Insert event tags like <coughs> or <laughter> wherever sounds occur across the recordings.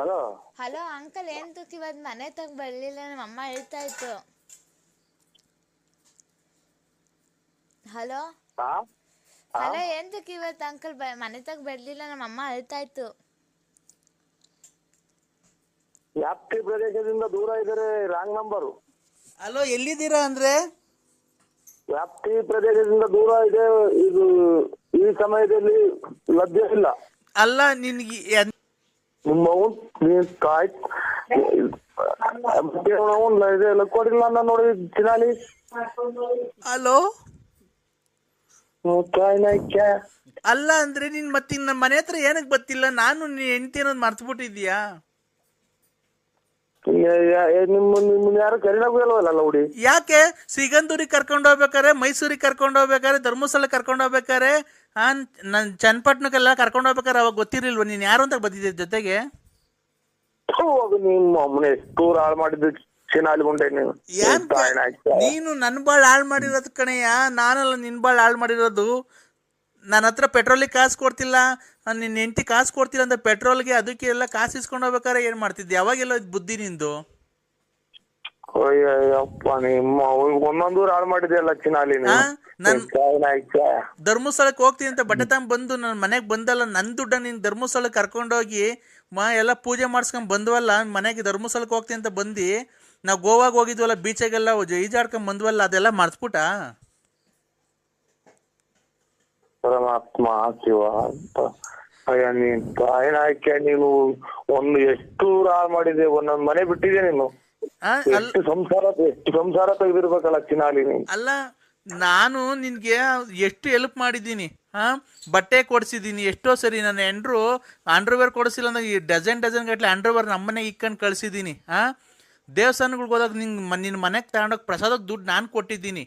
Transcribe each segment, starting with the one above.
Hello? Hello uncle ಏನ್ ತುಕ್ ಇವತ್ತು ಮನೆ ತಗ ಬರ್ಲಿಲ್ಲ ನಮ್ಮ ಅಮ್ಮ ಹೇಳ್ತಾ ಇತ್ತು. ಹಲೋ? ಹಾ? ಹಲೋ ಏನ್ ತುಕ್ ಇವತ್ತು ಅಂಕಲ್ ಬ ಮನೆ ತಗ ಬರ್ಲಿಲ್ಲ ನಮ್ಮ ಅಮ್ಮ ಹೇಳ್ತಾ ಇತ್ತು. ವ್ಯಾಪ್ತಿ ಪ್ರದೇಶದಿಂದ ದೂರ ಇದ್ದಾರೆ ರಾಂಗ್ ನಂಬರು ಅಲೋ ಎಲ್ಲಿದ್ದೀರಾ ಅಂದ್ರೆ? ವ್ಯಾಪ್ತಿ ಪ್ರದೇಶದಿಂದ ದೂರ ಇದೆ ಇದು ಈ ಸಮಯದಲ್ಲಿ ಲಭ್ಯ ಇಲ್ಲ. ಅಲ್ಲ ನಿನ್ಗೆ ಎನ್- ನಿಮ್ಮ ನೀನ್ ಕಾಯ್. ಮತ್ತೆ ಅವ್ನು ಇದೆ ಕೊಡಿಲ್ಲ ಅನ್ನ ನೋಡಿ ಚಿನಾಲಿ ನಾಯ್ಕ್ಯ ಅಲ್ಲ ಅಂದ್ರೆ ನಿನ್ ಮತ್ತಿನ್ ನಮ್ಮ ಮನೆ ಹತ್ರ ಏನಕ್ ಬತ್ತಿಲ್ಲ ನಾನು ನೀನ್ ಹೆಂಡತಿ ಅನ್ನೋದು ಮರ್ತ್ಬಿಟ್ಟಿದ್ಯಾ ನಿಮ್ಮನ್ನ ಯಾರು ಯಾಕೆ? ಸಿಗಂದೂರಿಗೆ ಕರ್ಕೊಂಡು ಹೋಗ್ಬೇಕಾರೆ ಮೈಸೂರಿಗೆ ಕರ್ಕೊಂಡು ಹೋಗ್ಬೇಕಾರೆ ಧರ್ಮಸ್ಥಳ ಕರ್ಕೊಂಡು ಹೋಗ್ಬೇಕಾರೆ ನನ್ ಚನ್ನಪಟ್ಟಣಕ್ಕೆಲ್ಲ ಕರ್ಕೊಂಡು ಹೋಗ್ಬೇಕಾರೆ ಅವಾಗ ಗೊತ್ತಿರ್ಲಿಲ್ವ? ನೀನ್ ಯಾರು ಅಂತ ಬಂದಿದ್ದೆ ಜೊತೆಗೆ? ಅದು ನಿಮ್ಮ ಅಮ್ಮನೆ ಟೂರ್ ಹಾಳು ಮಾಡಿದ್ದು ನೀನು. ನನ್ ನೀನು ನನ್ನ ಬಾಳ್ ಹಾಳ್ ಮಾಡಿರೋದು ಕಣಯ್ಯ ನಾನಲ್ಲ ನಿನ್ ಬಾಳ್ ಹಾಳ್ ಮಾಡಿರೋದು? ನನ್ನ ಹತ್ರ ಪೆಟ್ರೋಲಿಗೆ ಕಾಸು ಕೊಡ್ತಿಲ್ಲ ನಿನ್ನ ಹೆಂಡತಿ ಕಾಸು ಕೊಡ್ತೀರ ಅಂತ ಪೆಟ್ರೋಲ್ಗೆ ಅದಕ್ಕೆ ಎಲ್ಲ ಕಾಸು ಇಸ್ಕೊಂಡು ಹೋಗ್ಬೇಕಾರೆ ಏನು ಮಾಡ್ತಿದ್ದೆ? ಯಾವಾಗೆಲ್ಲ ಬುದ್ಧಿ ನಿಂದು? ಅಯ್ಯಪ್ಪ ನಿಮ್ಮ ಒಂದೊಂದು ಹಾಳು ಮಾಡಿದೆಯಲ್ಲ ಚಿನಾಲಿ? ನನ್- ಧರ್ಮಸ್ಥಳಕ್ಕೆ ಹೋಗ್ತೀನಿ ಅಂತ ಬಟ್ಟೆ ತಗೊಂಡ್ ಬಂದು ನನ್ನ ಮನೆಗೆ ಬಂದಲ್ಲ ನನ್ನ ದುಡ್ಡ ನೀನು ಧರ್ಮಸ್ಥಳಕ್ಕೆ ಕರ್ಕೊಂಡೋಗಿ ಮಾ ಎಲ್ಲ ಪೂಜೆ ಮಾಡಿಸ್ಕೊಂಡ್ ಬಂದ್ವಲ್ಲ ಮನೆಗೆ ಧರ್ಮಸ್ಥಳಕ್ಕೆ ಹೋಗ್ತೀನಿ ಅಂತ ಬಂದು ನಾವು ಗೋವಾಗ ಹೋಗಿದ್ವಲ್ಲ ಬೀಚಾಗೆಲ್ಲ ಈಜಾಡ್ಕೊಂಡ್ ಬಂದ್ವಲ್ಲ ಅದೆಲ್ಲ ಮರ್ತ್ಬಿಟ್ಟ? ಪರಮಾತ್ಮ ಶಿವ ಅಂತ. ಅಯ್ಯ ನೀನ್ ಆಯ್ಕೆ ನೀನು ಒಂದು ಎಷ್ಟು ರಾ ಮಾಡಿದೆ ಒಂದೊಂದ್ ಮನೆ ಬಿಟ್ಟಿದೆ ನೀನು. ಎಷ್ಟು ಸಂಸಾರ ಎಷ್ಟು ಸಂಸಾರ ತೆಗೆದಿರ್ಬೇಕಲ್ಲ ಚಿನಾಲಿ ನೀನು. ಅಲ್ಲ ನಾನು ನಿನ್ಗೆ ಎಷ್ಟು ಹೆಲ್ಪ್ ಮಾಡಿದ್ದೀನಿ ಹಾ ಬಟ್ಟೆ ಕೊಡಿಸಿದ್ದೀನಿ ಎಷ್ಟೋ ಸರಿ ನನ್ನ ಎಂಡ್ರು ಅಂಡರ್ವೇರ್ ಕೊಡಿಸಿಲ್ಲ ಅಂದ್ರೆ ಈ ಡಜನ್ ಡಜನ್ ಗಟ್ಟಲೆ ಅಂಡರ್ವೇರ್ ನಮ್ಮನೆ ಇಕ್ಕೊಂಡು ಕಳಿಸಿದ್ದೀನಿ ಹಾ ದೇವಸ್ಥಾನಗಳಿಗೆ ಹೋದಾಗ ನಿಂಗೆ ನಿನ್ನ ಮನೆಗೆ ತಗೊಂಡೋಗಿ ಪ್ರಸಾದಕ್ಕೆ ದುಡ್ಡು ನಾನು ಕೊಟ್ಟಿದ್ದೀನಿ.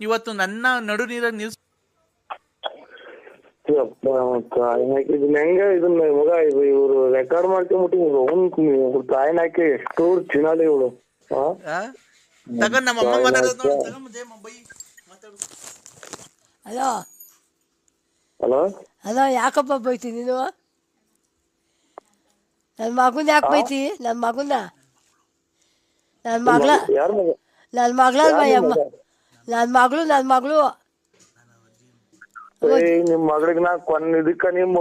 ಇವತ್ತು ನನ್ನ ನಡು ನೀರಾಗ ನಿಲ್ಸ್ ಇದನ್ನ ಹೆಂಗ ಇದನ್ನ ಮಗ ಇದು ಇವ್ರು ರೆಕಾರ್ಡ್ ಮಾಡ್ಕೊಂಬಿಟ್ಟು ಅವ್ನು ತಾಯಿ ಹಾಕಿ ಎಷ್ಟು ಚಿನಾಲಿ ಇವಳು ಹಲೋ ಹಲೋ ಹಲೋ ಯಾಕಪ್ಪ ಬೈತಿ ನೀನು ನನ್ನ ಮಗನ? ಯಾಕೆ ಬೈತಿ ನನ್ನ ಮಗನ? ನನ್ನ ಮಗಳ ನನ್ನ ಮಗಳ ನನ್ನ ಮಗಳು ನನ್ನ ಮಗಳು. ನಿಮ್ ಮಗಳಿಗ್ ನಾ ಕೊನ್ ಇದಕ್ಕ ನಿಮ್ಮ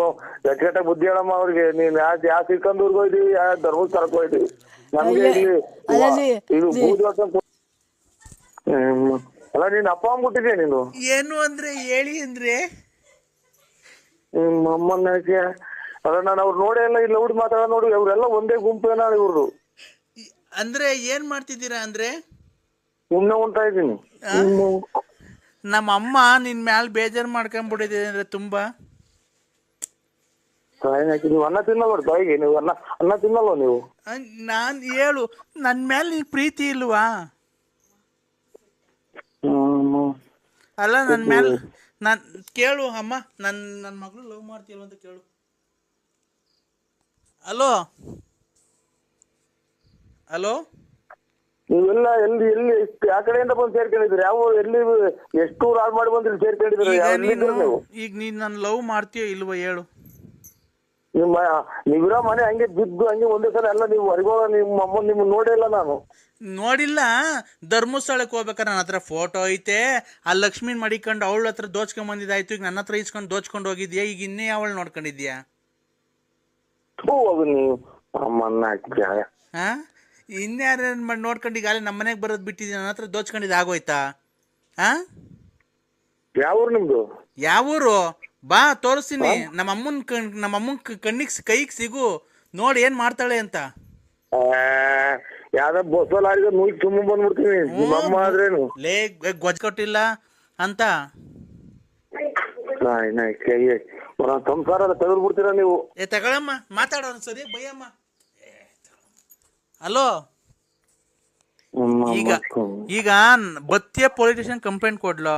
ಎಟ್ಟ ಬುದ್ಧಿ ಹೇಳಮ್ಮ ಅವ್ರಿಗೆ. ನೀನ್ ಯಾ ಯಾ ಸಿಕ್ಕಂದೂರ್ಗ್ ಹೋಯ್ದಿ ಯಾ ಧರ್ಮಸ್ಥಳಕ್ ಹೋಯ್ದಿ? ನಮ್ಗೆ ಇಲ್ಲಿ ಇದು ಬೂದ್. ಅಲ್ಲ ನೀನ್ ಅಪ್ಪ ಅಂದ್ಬಿಟ್ಟಿದ್ಯಾ ನೀನು? ಏನು ಅಂದ್ರೆ ಹೇಳಿ ಅಂದ್ರೆ? ನಿಮ್ಮ ಅಮ್ಮನ ಯಾಕೆ? ಅಲ್ಲ ನಾನು ಅವ್ರು ನೋಡೇ ಇಲ್ಲ ಇಲ್ಲ ಹುಡ್ ಮಾತಾಡ ನೋಡಿ ಅವ್ರೆಲ್ಲ ಒಂದೇ ಗುಂಪೇನ ಇವ್ರು ಅಂದ್ರೆ ಏನ್ ಮಾಡ್ತಿದ್ದೀರಾ ಅಂದ್ರೆ? ಸುಮ್ನೆ ಉಂಟಾ ಇದ್ದೀನಿ. ನಮ್ಮ ಅಮ್ಮ ನಿನ್ ಮ್ಯಾಲ ಬೇಜಾರ್ ಮಾಡ್ಕೊಂಡ್ಬಿಟ್ಟಿದೆ ಅಂದ್ರೆ ತುಂಬಾ. ನೀವು ಅನ್ನ ನೀವು ಅನ್ನ ಅನ್ನ ತಿನ್ನಲ್ವ ನೀವು? ಅಹ್, ನಾನ್ ಹೇಳು ನನ್ ಮೇಲೆ ನಿನ್ ಪ್ರೀತಿ ಇಲ್ವಾ? ಅಲ್ಲ ನನ್ ಮೇಲೆ ನಾನ್ ಕೇಳು ಅಮ್ಮ. ನನ್ ನನ್ನ ಮಗಳು ಲವ್ ಮಾಡ್ತೀಯಲ್ವ ಅಂತ ಕೇಳು. ಹಲೋ ಹಲೋ ನೀವೆಲ್ಲ ಎಲ್ಲಿ ಎಲ್ಲಿ ಆ ಕಡೆಯಿಂದ ಬಂದು ಸೇರ್ಕೊಂಡಿದ್ರಿ ಯಾವ ಎಲ್ಲಿ ಎಷ್ಟು ಹಾಳು ಮಾಡಿ ಬಂದ್ರಿ ಸೇರ್ಕೊಂಡಿದ್ರಿ ಈಗ ಯಾವ ನೀನು ಎಲ್ಲಿದ್ದೀರಿ ನೀವು? ಈಗ ನೀನ್ ನನ್ ಲವ್ ಮಾಡ್ತೀಯ ಇಲ್ವ ಹೇಳು. ನಿಮ್ಮ ನೀವಿರೋ ಮನೆ ಹಂಗೆ ಬಿದ್ದು ಹಂಗೆ ಒಂದೇ ಸಲ ಎಲ್ಲ ನೀವು ಹೊರಗೋಗ ನಿಮ್ಮ ಅಮ್ಮ ನಿಮ್ಮ ನೋಡೇ ಇಲ್ಲ ನಾನು. ನೋಡಿಲ್ಲ ಧರ್ಮಸ್ಥಳಕ್ಕೆ ಹೋಗ್ಬೇಕಾರೆ ನನ್ನ ಹತ್ರ ಫೋಟೋ ಐತೆ. ಆ ಲಕ್ಷ್ಮೀನ್ ಮಡಿಕೊಂಡು ಅವಳ ಹತ್ರ ದೋಚ್ಕೊಂಡ್ ಬಂದಿದ್ದಾಯ್ತು. ಈಗ ನನ್ನ ಹತ್ರ ಇಸ್ಕೊಂಡು ದೋಚ್ಕೊಂಡು ಹೋಗಿದ್ಯಾ? ಈಗ ಇನ್ನೇ ಅವಳು ನೋಡ್ಕೊಂಡಿದ್ಯಾ? ಥೂ ಅದು ನೀವು ಅಮ್ಮನ್ನ ಹಾಕಿ ಹಾ ಇನ್ಯಾರ ಮಾಡಿ ನೋಡ್ಕೊಂಡು ಈಗಾಗಲೇ ನಮ್ಮ ಮನೆಗೆ ಬರೋದು ಬಿಟ್ಟಿದ್ದೀನಿ ನನ್ನ ಹತ್ರ ದೋಚ್ಕೊಂಡಿದ್ದು ಆಗೋಯ್ತಾ? ಹಾ ಯಾವ ಊರು ನಿಮ್ದು? ಯಾವೂರು? ಬಾ ತೋರಿಸ್ತೀನಿ. ನಮ್ಮ ಅಮ್ಮನ ಕಣ್ ನಮ್ಮ ಅಮ್ಮನ ಕಣ್ಣಿಗೆ ಕೈಗೆ ಸಿಗು. ನೋಡಿ ಏನು ಮಾಡ್ತಾಳೆ ಅಂತ. ಆ, ಯಾವ್ದೋ ಬಸ್ಸಲ್ಲಿ ಆಡಿದ್ರೆ ನುಯ್ ತುಂಬ ಬಂದ್ಬಿಡ್ತೀನಿ. ನಿಮ್ಮ ಅಮ್ಮ ಆದ್ರೇನು? ಲೇ ಗೊಜ್ಜ ಕೊಟ್ಟಿಲ್ಲ ಅಂತ. ನಾಯ್ ನಾಯ್ ಕೈ ಸಂಸಾರ ತೆಗೆದು ಬಿಡ್ತೀರಾ ನೀವು? ಏ ತಗೊಳಮ್ಮ. ಮಾತಾಡೋಣ ಸರಿ ಬೈಯಮ್ಮ. ಹಲೋ ಈಗ. ಈಗ ಬತ್ತಿಯ ಪೊಲೀಸ್ ಸ್ಟೇಷನ್ ಕಂಪ್ಲೇಂಟ್ ಕೊಡ್ಲೋ?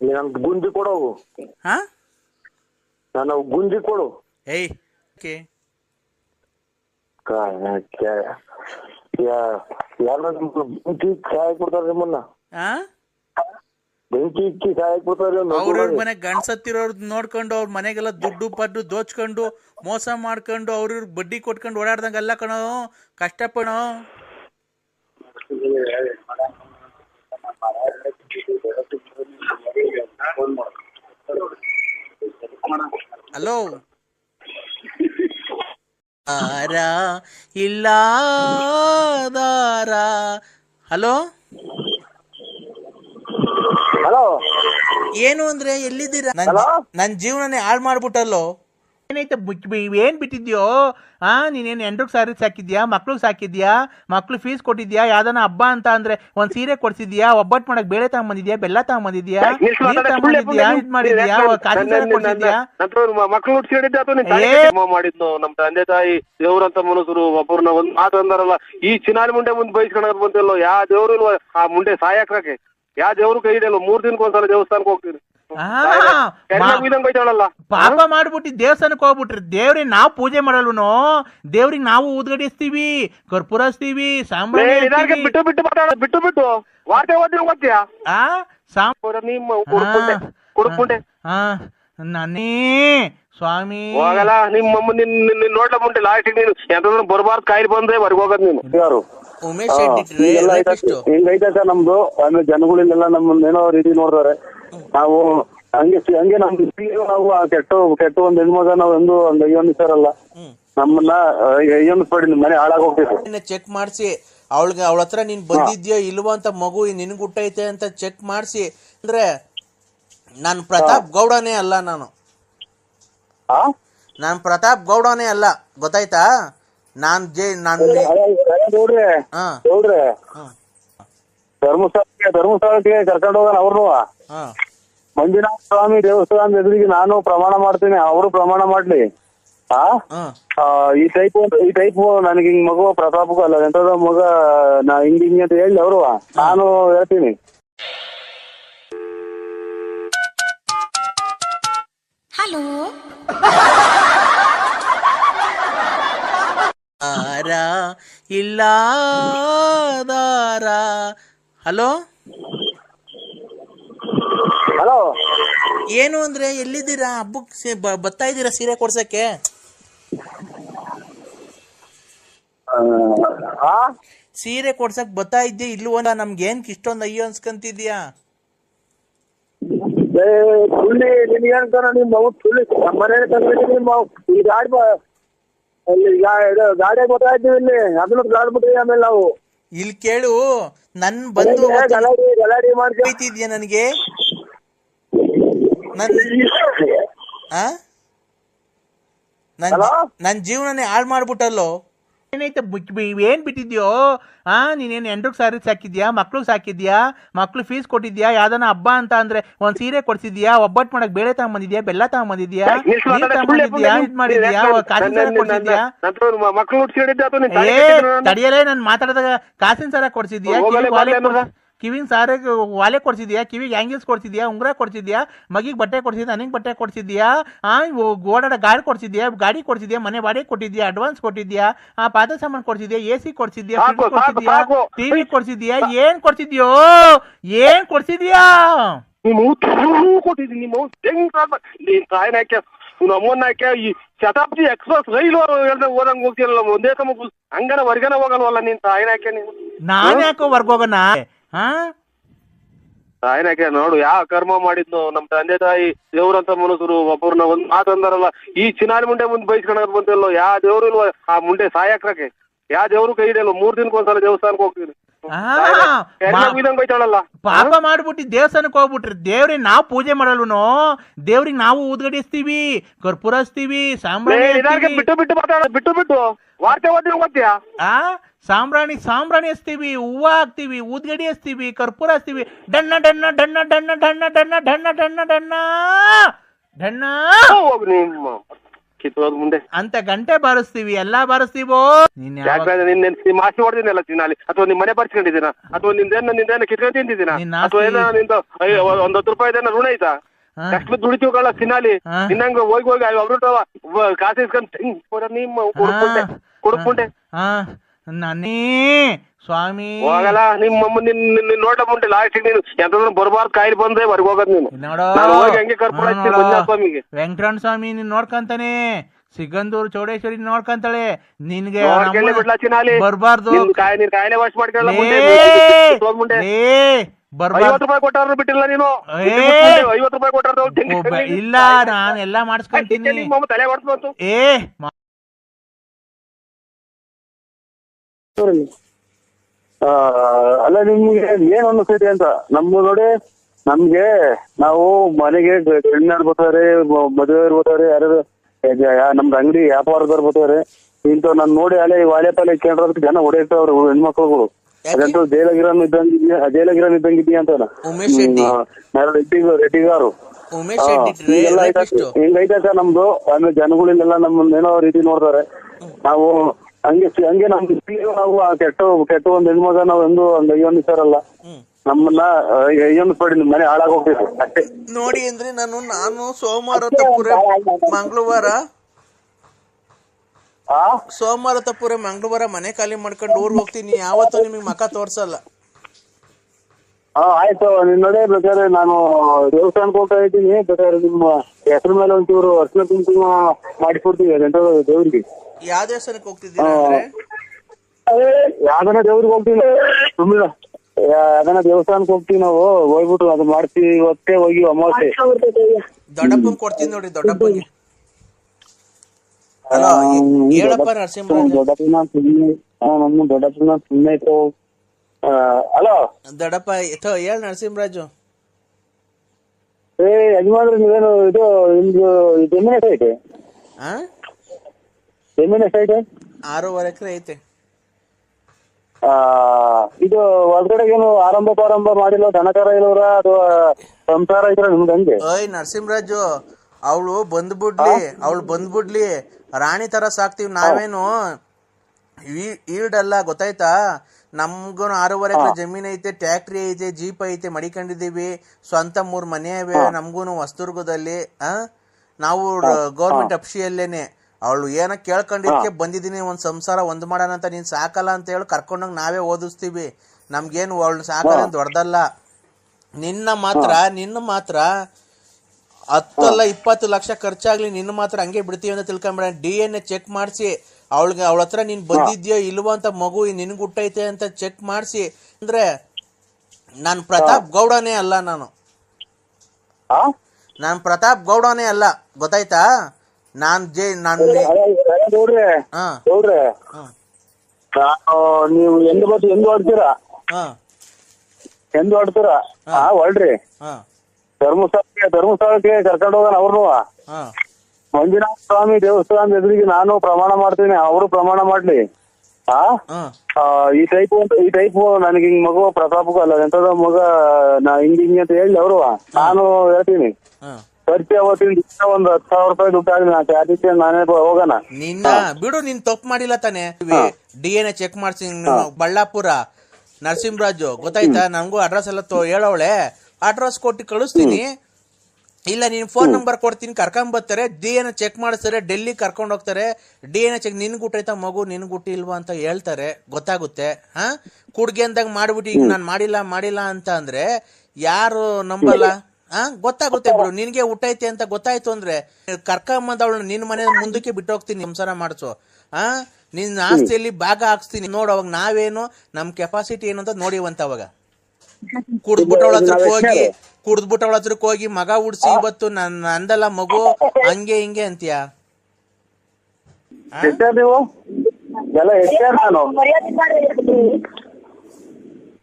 ನನ್ ಗುಂಜಿ ಕೊಡೋವು ಹಾ? ನಾನು ಗುಂಜಿ ಕೊಡು. ಏಯ್ ಓಕೆ. ಯಾರ ಗುಂಜಿ ಚಾಯ್ ಕೊಡ್ತಾರ ನಿಮ್ಮನ್ನ? ಹಾ ಬೆಂಕಿ ಇಕ್ಕಿ ಸಾಯಕ್ ಬಿಡ್ತಾರೆ ಅವ್ರವ್ರ ಮನೆ ಗಂಡ್ಸತ್ತಿರೋರ್ ನೋಡ್ಕೊಂಡು ಅವ್ರ ಮನೆಗೆಲ್ಲ ದುಡ್ಡು ಪಡ್ಡು ದೋಚ್ಕೊಂಡು ಮೋಸ ಮಾಡ್ಕೊಂಡು ಅವ್ರವ್ರ ಬಡ್ಡಿ ಕೊಟ್ಕೊಂಡು ಓಡಾಡ್ದಂಗೆಲ್ಲ ಕಣೋ ಕಷ್ಟಪಣೋ ಹಲೋ. ಆರ ಇಲ್ಲ ಹಲೋ. ಹಲೋ ಏನು ಅಂದ್ರೆ ಎಲ್ಲಿದ್ದೀರಾ? ನನ್ Hello? ನನ್ ಜೀವನನೇ ಹಾಳು ಮಾಡ್ಬಿಟ್ಟಲ್ಲೋ? ಏನೈತೆ ಬುಕ್- ಬಿ- ಏನ್ ಬಿಟ್ಟಿದ್ಯೋ? ಆ ನೀನೇನು ಹೆಂಡ್ರಿಗೆ ಸಾರಿ ಸಾಕಿದ್ಯಾ? ಮಕ್ಳಿಗೆ ಸಾಕಿದ್ಯಾ? ಮಕ್ಳು ಫೀಸ್ ಕೊಟ್ಟಿದ್ಯಾ? ಯಾವ್ದಾನ ಹಬ್ಬ ಅಂತ ಅಂದ್ರೆ ಒಂದ್ ಸೀರೆ ಕೊಡ್ಸಿದ್ಯಾ? ಒಬ್ಬಟ್ ಮಾಡಕ್ ಬೇಳೆ ತಗೊಂಬಂದಿದ್ಯಾ? ಬೆಲ್ಲ ತಗೊಂಬಂದಿದ್ಯಾ? ನೀರ್ ತಗೊಂಬಂದಿದ್ಯಾ? ಇದ್ ಮಾಡಿದ್ಯಾ? ಕಾಸಿನ ಸಾರ ಕೊಡ್ಸಿದ್ಯಾ? ಮಕ್ಕಳು ಹುಡ್ಸಿಡಿದ್ದೆ ಅಥವಾ ನೀನ್ ಏ! ತಲೆ ಮಾಡಿದ್ನು? ನಮ್ ತಂದೆ ತಾಯಿ ದೇವ್ರಂತ ಮನುಷ್ಯರು ಒಬ್ಬರನ್ನ ಒಂದ್ ಮಾತು ಅಂದಾರಲ್ಲ ಈ ಚಿನಾರಿ ಮುಂಡೆ ಮುಂದೆ ಬೈಸ್ಕೊಂಡ್ ಬಂತಲ್ಲೋ? ಯಾ ದೇವ್ರು ಇಲ್ವಾ? ಆ ಮುಂಡೆ ಸಾಯಕ್ರಕ್ಕೆ ಯಾ ದೇವ್ರು ಕೈ ಹಿಡಿಯಲ್ಲ ಮೂರ್ ದಿನಕ್ಕೆ ಒಂದ್ಸಲ ದೇವಸ್ಥಾನಕ್ಕೆ ಹೋಗ್ತೀನಿ. ಬೈತಾಳಲ್ಲ. ಪಾಪ ಮಾಡ್ಬಿಟ್ಟು ದೇವಸ್ಥಾನಕ್ಕೆ ಹೋಗ್ಬಿಟ್ರಿ ದೇವ್ರಿಗೆ ನಾವು ಪೂಜೆ ಮಾಡಲ್ವನು? ದೇವ್ರಿಗೆ ನಾವು ಊದ್ಗಡಿಸ್ತೀವಿ ಕರ್ಪೂರ ಹಚ್ತೀವಿ ಬಿಟ್ಟು ಬಿಟ್ಟು ಮಾತಾಡ ಬಿಟ್ಟು ಬಿಟ್ಟು. ವಾರ್ತೆ ಓದಿ ಹೋಗ್ತೀಯಾ ಆ ಸಾಂ ನಿಮ್ಮ ಕುಡುಕುಂಡೆ ಕುಡುಕುಂಡೆ. ಆ ನಾನೇ ಸ್ವಾಮಿ. ಹೋಗಲ್ಲ ನಿಮ್ಮ ನಿನ್ ನೋಡ್ಲ ಮುಂಟೆ ಲಾಸ್ಟ್ ನೀನು. ಎಂತ ಬರ್ಬಾರ್ದು ಕಾಯಿಲೆ ಬಂದ್ರೆ ಹೊರಗೆ ಹೋಗೋದು ನೀನು. ಯಾರು? ಉಮೇಶ್ ಶೆಟ್ಟಿ. ಹಿಂಗೈತೆ ಸರ್ ನಮ್ದು. ಆಮೇಲೆ ಜನಗಳಿಗೆಲ್ಲ ನಮ್ಮನ್ನ ಏನೋ ರೀತಿ ನೋಡ್ತಾರೆ. ನಾವು ಹಂಗೆ ಹಂಗೆ ನಮ್ದು ಸಿಹಿಗೂ ನಾವು ಕೆಟ್ಟ ಕೆಟ್ಟ ಒಂದ್ ಹೆಣ್ಮಗ ನಾವು ಎಂದು ಒಂದ್ ಅಯ್ಯೊಂದಿಸ್ತಾರಲ್ಲ ಹ್ಮ್. ನಮ್ಮನ್ನ ಅಯ್ಯೊಂದಿಸ್ಬೇಡಿ ನಿಮ್ ಮನೆ ಹಾಳಾಗೋಗ್ತೈತೆ ಚೆಕ್ ಮಾಡಿಸಿ. ಅವಳಿಗೆ ಅವಳ ಹತ್ರ ನೀನ್ ಬಂದಿದ್ಯೋ ಇಲ್ವೋ ಅಂತ ಮಗು ನಿನ್ಗ್ ಹುಟ್ಟೈತೆ ಅಂತ ಚೆಕ್ ಮಾಡಿಸಿ. ಅಂದ್ರೆ ನಾನು ಪ್ರತಾಪ್ ಗೌಡನೇ ಅಲ್ಲ ನಾನು. ನಾನು ಪ್ರತಾಪ್ ಗೌಡನೇ ಅಲ್ಲ. ಗೊತ್ತಾಯ್ತಾ? ನಾನ್ ಜೇ ನಾನ್ ನೋಡ್ರಿ. ಹಾ. ನೋಡ್ರಿ. ಹಾ. ಧರ್ಮಸ್ಥಳಕ್ಕೆ ಧರ್ಮಸ್ಥಳಕ್ಕೆ ಕರ್ಕೊಂಡು ಹೋಗಲ್ಲ ಅವ್ರನ್ನು ಹಾ. ಮಂಜುನಾಥ ಸ್ವಾಮಿ ದೇವಸ್ಥಾನ ಎದುರಿಗೆ ನಾನು ಪ್ರಮಾಣ ಮಾಡ್ತೀನಿ ಅವರು ಪ್ರಮಾಣ ಮಾಡ್ಲಿ. ಆ, ಈ ಟೈಪ್ ಈ ಟೈಪ್ ನನಗೆ ಹಿಂಗ್ ಮಗು ಪ್ರತಾಪಕ್ಕೂ ಅಲ್ಲ ಎಂತದ ಮಗ ನಾ ಹಿಂಗ್ ಹಿಂಗ್ ಅಂತ ಹೇಳಿ ಅವರು. ನಾನು ಹೇಳ್ತೀನಿ. ಆರ ಇಲ್ಲ ದಾರ ಹಲೋ? ಹಲೋ? ಏನು ಅಂದ್ರೆ ಎಲ್ಲಿದ್ದೀರಾ? ಹಬ್ಬಕ್ಕೆ ಬರ್ತಾ ಇದ್ದೀರಾ ಸೀರೆ ಕೊಡ್ಸಕ್ಕೆ? ಸೀರೆ ಕೊಡ್ಸಕ್ ಬರ್ತಾ ಇದ್ದೆ ಒಂದ ನಮ್ಗೆ ಏನ್ ಇಷ್ಟೊಂದು ಅಯ್ಯೋ ಅನ್ಸ್ಕಂತಿದ್ಯಾ ಏ ಸುಳ್ಳಿ ನಿನ್ಗೆ ಅನ್ಕೋಣ ನಿಮ್ ಮಗು ಸುಳ್ಳಿ ಮನೆ ತಂದಿದ್ದೀನಿ ನಿಮ್ಮ ಈಗ ಈ ಗಾಡಿ ಬ- ಅಲ್ಲಿ ಗಾಡಿ ಬರ್ತಾ ಇದ್ದೀವಿ ಇಲ್ಲಿ. ಅದನ್ನ ಗಾಡ್ಬಿಟ್ರಿ ಆಮೇಲೆ ನಾವು. ಇಲ್ಲಿ ಕೇಳು ನನ್ ಬಂದು ಗಲಾಡಿ ಗಲಾಡಿ ಮಾಡ್ತೀವಿ ನನಗೆ? ನನ್ ಆ? ನನ್ Hello? ನನ್ ಜೀವನನೇ ಹಾಳು ಮಾಡ್ಬಿಟ್ಟಲ್ಲೋ? ಏನೈತೆ ಏನ್ ಬಿಟ್ಟಿದ್ಯೋ? ಆ ನೀನೇನ್ ಎಂಟ್ರಿಗೆ ಸಾರಿ ಸಾಕಿದ್ಯಾ ಮಕ್ಳಿಗೆ ಸಾಕಿದ್ಯಾ? ಮಕ್ಳು ಫೀಸ್ ಕೊಟ್ಟಿದ್ಯಾ? ಯಾವ್ದಾನ ಹಬ್ಬ ಅಂತ ಅಂದ್ರೆ ಒಂದ್ ಸೀರೆ ಕೊಡ್ಸಿದ್ಯಾ? ಒಬ್ಬಟ್ ಮಾಡಕ್ ಬೇಳೆ ತಗೊಂಬಂದಿದ್ಯಾ ಬೆಲ್ಲ ತಗೊಂಬಂದಿದ್ಯಾ ತಗೊಂಬಂದಿದ್ಯಾ ಇದ್ ಮಾಡಿದ್ಯಾ? ಕಾಸಿನ ಸರ ಕೊಡ್ಸಿದ್ಯಾ? ಏ ತಡಿಯಲೇ ನಾನು ಮಾತಾಡಿದಾಗ ಕಾಸಿನ ಸರ ಕೊಡ್ಸಿದ್ಯಾ? ಹೋಗಲೇ ಸಾರಿಗೆ ವಾಲೆ ಕೊಡ್ಸಿದ್ಯಾ ಕಿವಿಗೆ ಹ್ಯಾಂಗಿಲ್ಸ್ ಕೊಡ್ಸಿದ್ಯಾ ಉಂಗುರ ಕೊಡ್ಸಿದ್ಯಾ ಮಗಿಗೆ ಬಟ್ಟೆ ಕೊಡ್ಸಿದ್ಯಾ ನನಗೆ ಬಟ್ಟೆ ಕೊಡ್ಸಿದ್ಯಾ ಓಡಾಡ ಗಾಡಿ ಕೊಡ್ಸಿದ್ಯಾ ಗಾಡಿ ಕೊಡ್ಸಿದ್ಯಾ ಮನೆ ಬಾಡಿಗೆ ಕೊಟ್ಟಿದ್ಯಾ ಅಡ್ವಾನ್ಸ್ ಕೊಟ್ಟಿದ್ಯಾ ಆ ಪಾದ ಸಾಮಾನು ಕೊಡ್ಸಿದ್ಯಾ ಎ ಸಿ ಕೊಡ್ಸಿದ್ಯಾ ಕೊಡ್ಸಿದ್ಯಾ ಟಿವಿ ಕೊಡ್ಸಿದ್ಯಾ ಏನ್ ಕೊಡ್ಸಿದ್ಯೋ ಏನ್ ಕೊಡ್ಸಿದ್ಯಾ? ಕೊಟ್ಟಿದ್ದೀನಿ ನಿಮ್ಮ ನಮ್ಮನ್ನ ಈ ಶತಾಬ್ದಿ ಎಕ್ಸ್ಪ್ರೆಸ್ ರೈಲು ಓದಂಗ್ ಹೋಗ್ತಿರಲ್ಲ ಒಂದೇ ಸಮ ಹಂಗನ ಹೊರ್ಗನ ಹೋಗಲ್ವಲ್ಲ ನೀನ್ ತಾಯಿನ ಹಾಕ್ಯ ನೀನು? ನಾನ್ ಯಾಕೋ ವರ್ಗೋಗನ ಹಾ? ನೋಡು ಯಾವ ಕರ್ಮ ಮಾಡಿದ್ನು ನಮ್ ತಂದೆ ತಾಯಿ ದೇವ್ರಂತ ಮನುಷ್ಯರು ಒಬ್ಬರನ್ನ ಒಂದ್ ಮಾತಂದಾರಲ್ಲ ಈ ಚಿನಾರಿ ಮುಂಡೆ ಮುಂದೆ ಬೈಸ್ಕೊಂಡ್ ಬಂತಿಲ್ಲೋ ಯಾವ ದೇವ್ರು ಇಲ್ವಾ? ಆ ಮುಂಡೆ ಸಾಯಕ್ರಕ್ಕೆ. ಯಾವ ದೇವ್ರು ಕೈ ಹಿಡಿಯಲ್ಲ ಮೂರ್ ದಿನಕ್ಕೆ ಒಂದ್ಸಲ ದೇವಸ್ಥಾನಕ್ಕೆ ಹೋಗ್ತೀನಿ ಪಾಪ ಮಾಡ್ಬಿಟ್ಟು ದೇವಸ್ಥಾನಕ್ಕೆ ಹೋಗ್ಬಿಟ್ರಿ. ದೇವ್ರಿಗೆ ನಾವು ಪೂಜೆ ಮಾಡಲ್ವನು? ದೇವ್ರಿಗೆ ನಾವು ಊದ್ಗಡಿಸ್ತೀವಿ ಕರ್ಪೂರ ಹಚ್ತೀವಿ. ಬಿಟ್ಟು ಬಿಟ್ಟು ಮಾತಾಡ ಬಿಟ್ಟು ಬಿಟ್ಟು. ವಾರ್ತೆ ಓದಿ ಹೋಗ್ತೀಯಾ ಆ? ಸಾಂಬ್ರಾಣಿ ಸಾಂಬ್ರಾಣಿ ಹಚ್ತೀವಿ ಹೂವ ಹಾಕ್ತೀವಿ ಊದ್ಗಡಿ ಹಚ್ತೀವಿ ಕರ್ಪೂರ ಹಚ್ತೀವಿ. ಡಣ್ಣ ಡಣ್ಣ ಡಣ್ಣ ಡಣ್ಣ ಡಣ್ಣ ಡಣ್ಣ ಡಣ್ಣ ಡಣ್ಣ ಡಣ್ಣ ಡಣ್ಣ. ಮುಂದೆ ಅಂತ ಗಂಟೆ ಬಾರಿಸ್ತೀವಿ ಎಲ್ಲಾ ಬಾರಿಸ್ತೀವೋ? ನಿನ್ನ ಆಸ್ತಿ ಹೊಡೆದಿನಲ್ಲ ಚಿನ್ನಾಲಿ? ಅಥವಾ ನಿಮ್ಮ ಮನೆ ಬರ್ಸ್ಕೊಂಡಿದ್ದೀನ ಅಥವಾ ನಿಂದೇನ ನಿಂದೇನ ಕಿತ್ಕೊಂಡು ತಿಂದಿದ್ದೀನ ಅಥವಾ ಏನೋ ನಿಂದು ಒಂದ್ ಹತ್ತು ರೂಪಾಯಿ ಋಣ ಐತಾ. ಕಷ್ಟ ದುಡಿತೀವಿ ತಿನ್ನಾಲಿ ನಿನ್ನಂಗ ಹೋಗಿ ಹೋಗಿ ಅವ್ರು ಕಾಸು ಇಸ್ಕೊಂಡು ನಿಮ್ಮ ಕೊಡ್ಕೊಂಡೆ ಕೊಡ್ಕೊಂಡೆ. ಹಾ ನನ್ನೇ ಸ್ವಾಮಿ. ಹೋಗಲ್ಲ ನಿಮ್ಮ ನಿನ್ ನಿನ್ ನೋಡ ಮುಂಟೆ ಲಾಸ್ಟ್ ನೀನು ಎಂತಂದ್ರೆ ಬರಬಾರ್ದು ಕಾಯಿಲೆ ಬಂದ್ರೆ ಹೊರಗೆ ಹೋಗೋದ್ ನೀನು. ನೋಡೋ. ಹೋಗಿ ಕರ್ಕೊಂಡು ಸ್ವಾಮಿಗೆ ವೆಂಕಟರಮಣ ಸ್ವಾಮಿ ನೀನ್ ನೋಡ್ಕಂತಾನೆ. ಸಿಗಂದೂರು ಚೌಡೇಶ್ವರಿ ನೋಡ್ಕಂತಾಳೆ. ನಿನ್ಗೆ ಬರಬಾರ್ದು. ನಿನ್ ಕಾಯಿಲೆ ವಾಶ್ ಮಾಡ್ಕೊಳ್ಳ ಐವತ್ತು ರೂಪಾಯಿ ಕೊಟ್ಟಾರ ಬಿಟ್ಟಿಲ್ಲ ನೀನು. ಐವತ್ತು ರೂಪಾಯಿ ಕೊಟ್ಟಾರ ಇಲ್ಲ ನಾನು ಎಲ್ಲಾ ಮಾಡಿಸ್ಕೊಂತೀನಿ. ತಲೆ ಹೊಡ್ತು ಏ ಅಲ್ಲ ನಿಮ್ಗೆ ಏನ್ ಅನಿಸ್ತೈತಿ ಅಂತ? ನಮ್ಮ ನೋಡಿ ನಮ್ಗೆ ನಾವು ಮನೆಗೆ ಹೆಣ್ಣಾಡ್ ಬರ್ತಾರೆ ಮದುವೆ ಬರ್ತಾರೆ ಯಾರು ನಮ್ದು ಅಂಗಡಿ ವ್ಯಾಪಾರದವ್ರು ಬರ್ತಾರೆ. ಇಂಥವ್ ನಾನ್ ನೋಡಿ ಅಲ್ಲೇ ವಾಲೆ ಪಾಲೆ ಕೇಳೋದಕ್ಕೆ ಜನ ಹೊಡೆಯುತ್ತವ್ರು ಹೆಣ್ಮಕ್ಳುಗಳು. ಅದಂತೂ ಜೈಲಗಿರನ್ ಇದ್ದಂಗಿದ್ಯಾ ಜೈಲಗಿರನ್ ಇದ್ದಂಗಿದ್ಯಾ ಅಂತ ರೆಡ್ಡಿಗಾರು. ಹಿಂಗೈತೆ ಸರ್ ನಮ್ದು. ಆಮೇಲೆ ಜನಗಳಿಗೆಲ್ಲ ನಮ್ಮ ಏನೋ ರೀತಿ ನೋಡ್ತಾರೆ. ನಾವು ಹಂಗೆ ಹಂಗೆ ನಮ್ ನಾವು ಆ ಕೆಟ್ಟ ಕೆಟ್ಟ ಒಂದ್ ಹೆಣ್ಮಗ ನಾವ್ ಎಂದು ಒಂದ್ ಅಯ್ಯೊಂದಿಸಾರಲ್ಲ ನಮ್ಮನ್ನ ಅಯ್ಯೊಂದಿಸ್ಬೇಡಿ ನಿಮ್ ಮನೆ ಹಾಳಾಗ ಹೋಗ್ಬೇಕು ಅಷ್ಟೇ. ನೋಡಿ ಅಂದ್ರೆ ನಾನು ನಾನು ಸೋಮವಾರ ತಪ್ಪುರೆ ಮಂಗಳವಾರ? ಆ? ಸೋಮವಾರ ತಪ್ಪುರೆ ಮಂಗಳವಾರ ಮನೆ ಖಾಲಿ ಮಾಡ್ಕೊಂಡು ಊರ್ ಹೋಗ್ತೀನಿ ಯಾವತ್ತೂ ನಿಮಗೆ ಮಕ ತೋರ್ಸಲ್ಲ. ಹಾ ಆಯ್ತು ನಿನ್ ನೋಡಿ ಬೇಕಾದ್ರೆ ನಾನು ದೇವಸ್ಥಾನ ಹೋಗ್ತಾ ಇದ್ದೀನಿ ಬೇಕಾದ್ರೆ ನಿಮ್ಮ ಹೆಸರು ಮೇಲೆ ಒಂಚೂರು ಅರ್ಶಿನ ಕುಂಕುಮ ಮಾಡಿಕೊಡ್ತೀವಿ ಅದಂತ ದೇವ್ರಿಗೆ. ಯಾವ ದೇವಸ್ಥಾನಕ್ಕೆ ಹೋಗ್ತಿದ್ದೀನಿ ಅಂದ್ರೆ? ಯಾವ್ದನ ದೇವ್ರಿಗೆ ಹೋಗ್ತೀವಿ ಸುಮ್ಮನೆ ಯಾವ್ದನ ದೇವಸ್ಥಾನಕ್ಕೆ ಹೋಗ್ತೀವಿ ನಾವು ಹೋಗ್ಬಿಟ್ಟು ಅದು ಮಾಡ್ತೀವಿ. ಇವತ್ತೇ ಹೋಗಿ ಅಮಾವಾಸ್ಯೆ. ದೊಡ್ಡಪ್ಪನ್ ಕೊಡ್ತೀನಿ ನೋಡಿ ದೊಡ್ಡಪ್ಪನ್ಗೆ. ಹಲೋ ಹೇಳಪ್ಪ ನರಸಿಂಹರಾಜ ದೊಡ್ಡಪ್ಪನ ಸುಮ್ಮನೆ ನಮ್ಮ ದೊಡ್ಡಪ್ಪನ ಸುಮ್ಮನೆ ಇತ್ತು. ಹಲೋ ದೊಡ್ಡಪ್ಪ ಹೇಳ ಹೇಳ್ ನರಸಿಂಹರಾಜು ಏ ಯಜಮಾನ್ರಿ ನೀವೇನು ಇದು ನಿಮ್ದು ಜಮೀನ್ ಎಷ್ಟೈತೆ ಆ? ಜಮೀನ್ ಎಷ್ಟೈತೆ ಆರೂವರೆ ಎಕರೆ ಐತೆ. ಆ, ಇದು ಹೊರಗಡೆ ಏನು ಆರಂಭ ಪ್ರಾರಂಭ ಮಾಡಿಲ್ಲ ದನಕರ ಇರೋರ ಅಥವಾ ಸಂಸಾರ ಇದ್ರ ನಿಮ್ದು ಹಂಗೆ? ಓಯ್ ನರಸಿಂಹರಾಜು ಅವಳು ಬಂದ್ಬಿಡ್ಲಿ ಅವಳು ಬಂದ್ಬಿಡ್ಲಿ ರಾಣಿ ತರ ಸಾಕ್ತಿವಿ ನಾವೇನು? ಈ- ಈಡಲ್ಲ ಗೊತ್ತಾಯ್ತಾ? ನಮ್ಗೂ ಆರೂವರೆ ಎಕರೆ ಜಮೀನ್ ಐತೆ ಟ್ಯಾಕ್ಟ್ರಿ ಐತೆ ಜೀಪ್ ಐತೆ ಮಡಿಕೊಂಡಿದೀವಿ. ಸ್ವಂತ ಮೂರ್ ಮನೆ ಇವೆ ನಮ್ಗೂನು ಹೊಸದುರ್ಗದಲ್ಲಿ ಆ? ನಾವು ಗೌರ್ಮೆಂಟ್ ಅಫ್ಸಿಯಲ್ಲೇನೆ ಅವಳು ಏನೋ ಕೇಳ್ಕೊಂಡಿದ್ಕೆ ಬಂದಿದ್ದೀನಿ ಒಂದು ಸಂಸಾರ ಒಂದು ಮಾಡೋಣ ಅಂತ ನೀನು ಸಾಕಲ್ಲ ಅಂತ ಹೇಳಿ ಕರ್ಕೊಂಡಂಗೆ ನಾವೇ ಓದಿಸ್ತೀವಿ. ನಮ್ಗೇನು ಅವಳು ಸಾಕಲ್ಲ ದೊಡ್ಡದಲ್ಲ. ನಿನ್ನ ಮಾತ್ರ ನಿನ್ನ ಮಾತ್ರ ಹತ್ತಲ್ಲ ಇಪ್ಪತ್ತು ಲಕ್ಷ ಖರ್ಚಾಗ್ಲಿ ನಿನ್ನ ಮಾತ್ರ ಹಂಗೆ ಬಿಡ್ತೀವಿ ಅಂತ ತಿಳ್ಕೊಂಬೇಡ ಡಿ ಎನ್ ಎ ಚೆಕ್ ಮಾಡಿಸಿ ಅವಳಿಗೆ ಅವಳ ಹತ್ರ ನೀನು ಬಂದಿದ್ಯೋ ಇಲ್ವೋ ಅಂತ ಮಗು ನಿನ್ಗೆ ಹುಟ್ಟೈತೆ ಅಂತ ಚೆಕ್ ಮಾಡಿಸಿ. ಅಂದ್ರೆ ನಾನು ಪ್ರತಾಪ್ ಗೌಡನೇ ಅಲ್ಲ ನಾನು. ನಾನು ಪ್ರತಾಪ್ ಗೌಡನೇ ಅಲ್ಲ ಗೊತ್ತಾಯ್ತಾ? ನಾನ್ ಜೇ ನಾನು ನೋಡ್ರಿ. ಹಾ. ನೋಡ್ರಿ. ನಾನು ನೀವು ಎಂದು ಬಸ್ ಎಂದು ಹೊಡ್ತೀರಾ? ಹಾ. ಎಂದು ಹೊಡ್ತೀರಾ? ಹಾ. ಹೊಳ್ರಿ ಹಾ. ಧರ್ಮಸ್ಥಳಕ್ಕೆ ಧರ್ಮಸ್ಥಳಕ್ಕೆ ಕರ್ಕೊಂಡು ಹೋಗೋಣ ಅವ್ರನು. ಹಾ. ಮಂಜುನಾಥ ಸ್ವಾಮಿ ದೇವಸ್ಥಾನದ ಎದುರಿಗೆ ನಾನು ಪ್ರಮಾಣ ಮಾಡ್ತೀನಿ ಅವರು ಪ್ರಮಾಣ ಮಾಡ್ಲಿ. ಆ? ಈ ಟೈಪ್ ಈ ಟೈಪ್ ನನಗೆ ಹಿಂಗ್ ಮಗು ಪ್ರತಾಪಕ್ಕೂ ಅಲ್ಲ ಎಂತದ ಮಗ ನಾ ಹಿಂಗ್ ಹಿಂಗೆ ಅಂತ ಹೇಳಿ ಅವರು. ನಾನು ಹೇಳ್ತೀನಿ. ಖರ್ಚು ಅವತ್ತಿನ ಒಂದು ಹತ್ತು ಸಾವಿರ ರೂಪಾಯಿ ದುಡ್ಡು ಆಗಲಿ ನಾ ಅದಕ್ಕೆ ನಾನೇ ಹೋಗೋಣ. ನಿನ್ನ ಬಿಡು ನೀನ್ ತಪ್ಪು ಮಾಡಿಲ್ಲ ತಾನೆ. ಡಿ ಎನ್ ಎ ಚೆಕ್ ಮಾಡ್ಸಿ ಬಳ್ಳಾಪುರ ನರಸಿಂಹರಾಜು ಗೊತ್ತಾಯ್ತಾ? ನಂಗೂ ಅಡ್ರೆಸ್ ಎಲ್ಲ ತೋ ಹೇಳವಳೆ. ಅಡ್ರೆಸ್ ಕೊಟ್ಟು ಕಳಿಸ್ತೀನಿ. ಇಲ್ಲ ನೀನ್ ಫೋನ್ ನಂಬರ್ ಕೊಡ್ತೀನಿ. ಕರ್ಕೊಂಡ್ ಬರ್ತಾರೆ. ಡಿ ಎನ್ ಚೆಕ್ ಮಾಡಿಸ್ತಾರೆ. ಡೆಲ್ಲಿ ಕರ್ಕೊಂಡು ಹೋಗ್ತಾರೆ. ಡಿ ಎನ್ ಚೆಕ್ ನಿನ್ ಗುಟ್ಟೈತಾ ಮಗು ನಿನ್ ಗುಟ್ಟಿ ಇಲ್ವಾ ಅಂತ ಹೇಳ್ತಾರೆ. ಗೊತ್ತಾಗುತ್ತೆ. ಹಾ? ಕುಡ್ಗೆ ಅಂದಾಗ ಮಾಡ್ಬಿಟ್ಟು ಈಗ ನಾನು ಮಾಡಿಲ್ಲ ಮಾಡಿಲ್ಲ ಅಂತ ಅಂದ್ರೆ ಯಾರು ನಂಬಲ್ಲ? ಹಾ? ಗೊತ್ತಾಗುತ್ತೆ ಬಿಡು. ನಿನ್ಗೆ ಹುಟ್ಟೈತೆ ಅಂತ ಗೊತ್ತಾಯ್ತು ಅಂದ್ರೆ ಕರ್ಕೊಂಬಂದ್ ಅವಳು ನಿನ್ ಮನೆ ಮುಂದಕ್ಕೆ ಬಿಟ್ಟು ಹೋಗ್ತೀನಿ ಸಂಸಾರ ಮಾಡಿಸು. ಹಾ? ನಿನ್ನ ಆಸ್ತಿಯಲ್ಲಿ ಭಾಗ ಹಾಕ್ಸ್ತೀನಿ. ನೋಡು ಅವಾಗ ನಾವೇನು ನಮ್ ಕೆಪಾಸಿಟಿ ಏನು ಅಂತ ನೋಡಿವಂತ ಅವಾಗ. ಕುಡ್ದ್ಬಿಟ್ಟವಳ ಅವಳ ಹತ್ರಕ್ ಹೋಗಿ ಕುಡ್ದ್ಬಿಟ್ಟವಳ ಅವಳ ಹತ್ರಕ್ ಹೋಗಿ ಮಗ ಉಡ್ಸಿ ಇವತ್ತು ನನ್ ಅಂದಲ್ಲ ಮಗು ಹಂಗೆ ಹಿಂಗೆ ಅಂತೀಯ?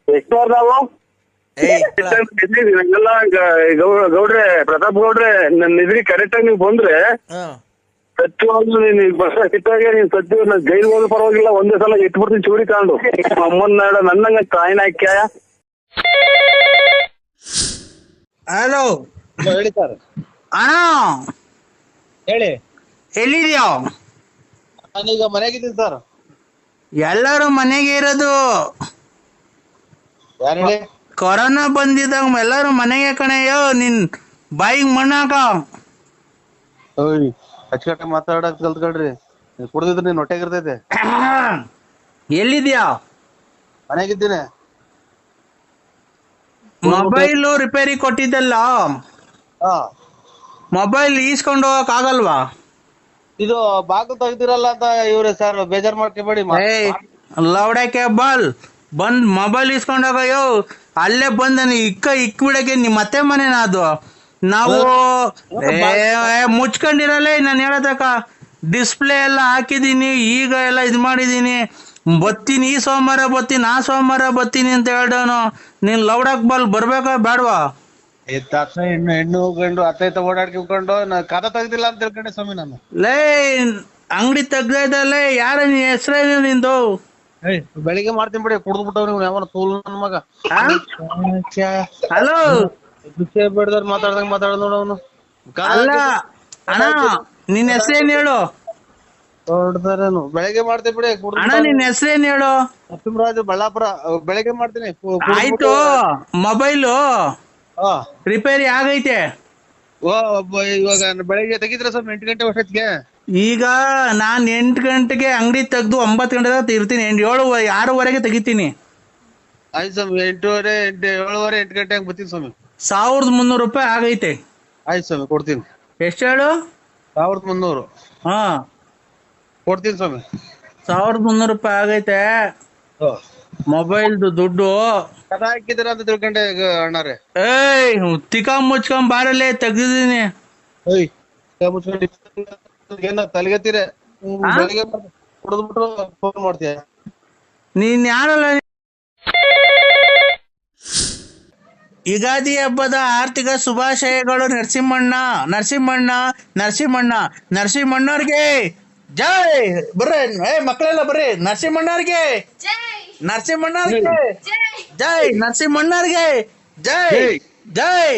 ಎಷ್ಟಾರ್ ಎಲ್ಲ <laughs> ಗೌಡ್ರೆ ಪ್ರತಾಪ್ ಗೌಡ್ರೆ ನನ್ನ ಇದ್ರಿ ಕರೆಕ್ಟ್ ಆಗಿ ನೀವು ಬಂದ್ರೆ ಸತ್ಯವಾಗ್ಲೂ ನೀನ್ ಬಸ್ ಸಿಟ್ಟಾಗೆ ನೀನ್ ಸತ್ಯ ನಾನು ಜೈಲ್ ಹೋದ್ರು ಪರವಾಗಿಲ್ಲ ಒಂದೇ ಸಲ ಇಟ್ಬಿಡ್ತೀನಿ ಚೂಡಿ ತಗೊಂಡು. ನಾಡ ನನ್ನಂಗ ಕಾಯಿನ ಹಾಕ್ಯ ಹಲೋ. ಹೇಳಿ ಸರ್. ಅಣ್ಣ. ಹೇಳಿ. ಎಲ್ಲಿದ್ಯಾ? ನಾನೀಗ ಮನೆಗಿದ್ದೀನಿ ಸರ್. ಎಲ್ಲರೂ ಮನೆಗೆ ಇರೋದು. ಯಾರು ಹೇಳಿ? ಕೊರೋನಾ ಬಂದಿದ್ದಾಗ ಎಲ್ಲರೂ ಮನೆಗೆ ಕಣೆಯೋ ನಿನ್ ಬಾಯಿಗೆ ಮಣ್ಣಾಕ. ಓಯ್ ಅಚ್ಚುಕಟ್ಟಾಗಿ ಮಾತಾಡಕ್ ಕಲ್ತ್ಕೊಳ್ರಿ. ಕುಡ್ದಿದ್ರೆ ನೀನ್ ಹೊಟ್ಟೆಗಿರ್ತೈತೆ <coughs> ಎಲ್ಲಿದ್ಯಾ? ಮನೆಗಿದ್ದೀನಿ. ಮೊಬೈಲು ರಿಪೇರಿ ಕೊಟ್ಟಿದ್ದಲ್ಲ? ಹಾ. ಮೊಬೈಲ್ ಈಸ್ಕೊಂಡು ಹೋಗಕ್ ಆಗಲ್ವಾ? ಇದು ಬಾಗಿಲು ತೆಗ್ದಿರಲ್ಲ ಅಂತ ಇವ್ರೆ ಸರ್ ಬೇಜಾರ್ ಮಾಡ್ಕೊಬೇಡಿ ಏಯ್ ಬಾಲ್. ಕೇಬಲ್ ಬಂದ್ ಮೊಬೈಲ್ ಇಸ್ಕೊಂಡೋಗಯ್ಯೋ ಅಲ್ಲೇ ಬಂದ ಇಕ್ಕ ಇಕ್ ಬಿಡಕ್ಕೆ ನಿಮ್ಮ ಅತ್ತೆ ಮನೆನ ಅದು? ನಾವು ಮುಚ್ಕೊಂಡಿರಲ್ಲ ನಾನು ಹೇಳದಕ್ಕ. ಡಿಸ್ಪ್ಲೇ ಎಲ್ಲ ಹಾಕಿದೀನಿ ಈಗ ಎಲ್ಲ ಇದು ಮಾಡಿದೀನಿ ಬತ್ತೀನಿ ಈ ಸೋಮವಾರ ಬತ್ತೀನಿ ಆ ಸೋಮವಾರ ಬತ್ತೀನಿ ಅಂತ ಹೇಳ್ದವನು. ನೀನ್ ಲೌಡಕ್ ಬಲ್ ಬರ್ಬೇಕಾ ಬೇಡವಾ ಹೆಣ್ಣು ಹೆಣ್ಣು ಗಂಡು ಅತ್ತೈತ ಓಡಾಡ್ಕೊಂಡು ತೆಗ್ದಿಲ್ಲ ಅಂತ ತಿಳ್ಕೊಂಡೆ ಸ್ವಾಮಿ ನಾನು. ಲೇ ಅಂಗಡಿ ತೆಗ್ದಲ್ಲೇ ಯಾರ ನೀ ಹೆಸರೇನು ನಿಂದು? ಏಯ್ ಬೆಳಿಗ್ಗೆ ಮಾಡ್ತೀನಿ ಬಿಡಿ ಕುಡ್ದು ಬಿಟ್ಟವ್ ನೀವು ಯಾವನ ತೋಲ್ ನನ್ ಮಗ. ಹಲೋ? ಬಿಸಿ ಬೇಡ್ದವ್ರು ಮಾತಾಡ್ದಂಗ್ ಮಾತಾಡ್ ನೋಡ ಅವನು. ಅಲ್ಲ ಅಣ್ಣ ನಿನ್ ಹೆಸರೇನ್ ಹೇಳು? ಹೊಡ್ದಾರೇನು ಬೆಳಿಗ್ಗೆ ಮಾಡ್ತೀನಿ ಬಿಡಿ ಕುಡ್ದು ಅಣ್ಣ ನಿನ್ ಹೆಸರೇನ್ ಹೇಳು? ನರಸಿಂಹರಾಜು ಬಳ್ಳಾಪುರ ಬೆಳಗ್ಗೆ ಮಾಡ್ತೀನಿ ಕು- ಕುಡ್ದು ಆಯ್ತು ಮೊಬೈಲು ಹಾ. ರಿಪೇರಿ ಆಗೈತೆ. ಓ ಒಬ್ಬ ಇವಾಗ ಬೆಳಿಗ್ಗೆ ತೆಗಿದ್ರ ಸ್ವಲ್ಪ ಎಂಟು ಗಂಟೆ ಅಷ್ಟೊತ್ತಿಗೆ ಈಗ ನಾನು ಎಂಟು ಗಂಟೆಗೆ ಅಂಗಡಿ ತೆಗ್ದು ಒಂಬತ್ತು ಗಂಟೆ ಇರ್ತೀನಿ ಎಂಟು ಏಳು ಆರೂವರೆಗೆ ತೆಗಿತೀನಿ. ಆಯ್ತು ಸ್ವಾಮಿ ಎಂಟೂವರೆ ಎಂಟು ಏಳುವರೆ ಎಂಟು ಗಂಟೆ ಹಂಗೆ ಬರ್ತೀನಿ ಸ್ವಾಮಿ. ಸಾವಿರದ ಮುನ್ನೂರು ರೂಪಾಯಿ ಆಗೈತೆ. ಆಯ್ತು ಸ್ವಾಮಿ ಕೊಡ್ತೀನಿ. ಎಷ್ಟು ಹೇಳು? ಸಾವಿರದ ಮುನ್ನೂರು. ಹಾಂ. ಕೊಡ್ತೀನಿ ಸ್ವಾಮಿ. ಸಾವಿರದ ಮುನ್ನೂರು ರೂಪಾಯಿ ಆಗೈತೆ. ಮೊಬೈಲ್ದು ದುಡ್ಡು. ಕದ ಹಾಕಿದ್ದೀರ ಅಂತ ತಿಳ್ಕೊಂಡೆ ಅಣ್ಣಾರೆ. ಏಯ್ ತಿಕಂ ಮುಚ್ಕೊಂಡ್ ಬಾರಲ್ಲೇ ತೆಗ್ದಿದ್ದೀನಿ. ಏಯ್ ಮುಚ್ಕೊಂಡು ಏನ ತಲೆಗತ್ತೀರ? ಆ? ಬೆಳಿಗ್ಗೆ ಕುಡಿದ್ಬಿಟ್ಟು ಫೋನ್ ಮಾಡ್ತೀಯ? ನೀನ್ ಯಾರಲ್ಲ ಯುಗಾದಿ ಹಬ್ಬದ ಆರ್ಥಿಕ ಶುಭಾಶಯಗಳು ನರಸಿಂಹಣ್ಣ ನರಸಿಂಹಣ್ಣ ನರಸಿಂಹಣ್ಣ ನರಸಿಂಹಣ್ಣವ್ರಿಗೆ ಜೈ! ಬರ್ರಿ ಏ ಮಕ್ಕಳೆಲ್ಲ ಬರ್ರಿ ನರಸಿಂಹಣ್ಣವ್ರಿಗೆ ನರಸಿಂಹಣ್ಣವ್ರಿಗೆ ಜೈ! ನರಸಿಂಹಣ್ಣವ್ರಿಗೆ ಜೈ! ಜೈ!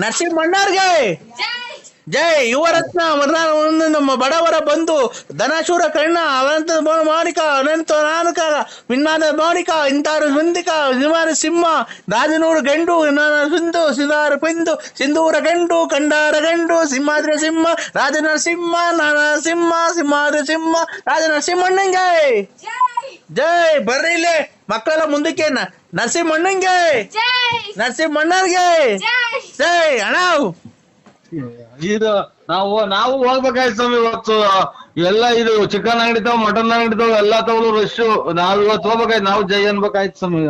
ನರಸಿಂಹಣ್ಣವ್ರಿಗೆ ಜೈ ಯುವರತ್ನ ಒಂದು ನಮ್ಮ ಬಡವರ ಬಂಧು ಧನಶೂರ ಕರ್ಣ ಅನಂತ ಮೌನಿಕ ಅನಂತ ನಾನಕ ವಿನ್ನಾದ ಮೌನಿಕ ಇಂತಾರು ಸುಂದಿಕ ಸಿಂಹಾರ ಸಿಂಹ ರಾಜನೂರು ಗಂಡು ನಾನ ಸಿಂಧು ಸಿಂಧಾರ ಪಿಂದು ಸಿಂಧೂರ ಗಂಡು ಕಂಡಾರ ಗಂಡು ಸಿಂಹಾದ್ರ ಸಿಂಹ ರಾಜನ ಸಿಂಹ ನಾನ ಸಿಂಹ ಸಿಂಹಾದ್ರ ಸಿಂಹ ರಾಜನ ಸಿಂಹಣ್ಣಂಗೆ. ಜೈ ಬರ್ರಿ ಇಲ್ಲಿ ಮಕ್ಕಳೆಲ್ಲ ಮುಂದಕ್ಕೆ ನರಸಿಂಹಣ್ಣಂಗೆ. ನರಸಿಂಹಣ್ಣರ್ಗೆ ಜೈ. ಅಣ್ಣ ಇದು ನಾವು ನಾವು ಹೋಗ್ಬೇಕಾಯ್ತು ಸ್ವಾಮಿ ಇವತ್ತು. ಎಲ್ಲ ಇದು ಚಿಕನ್ ಅಂಗಡಿ ತಾವ್ ಮಟನ್ ಅಂಗಡಿ ತಾವ್ ಎಲ್ಲಾ ತಗೊಳ್ಳೋ ರಶ್ ನಾವ್ ಇವತ್ತು ಹೋಗ್ಬೇಕಾಯ್ತು ನಾವು ಜೈ ಅನ್ಬೇಕಾಯ್ತು ಸ್ವಾಮಿ.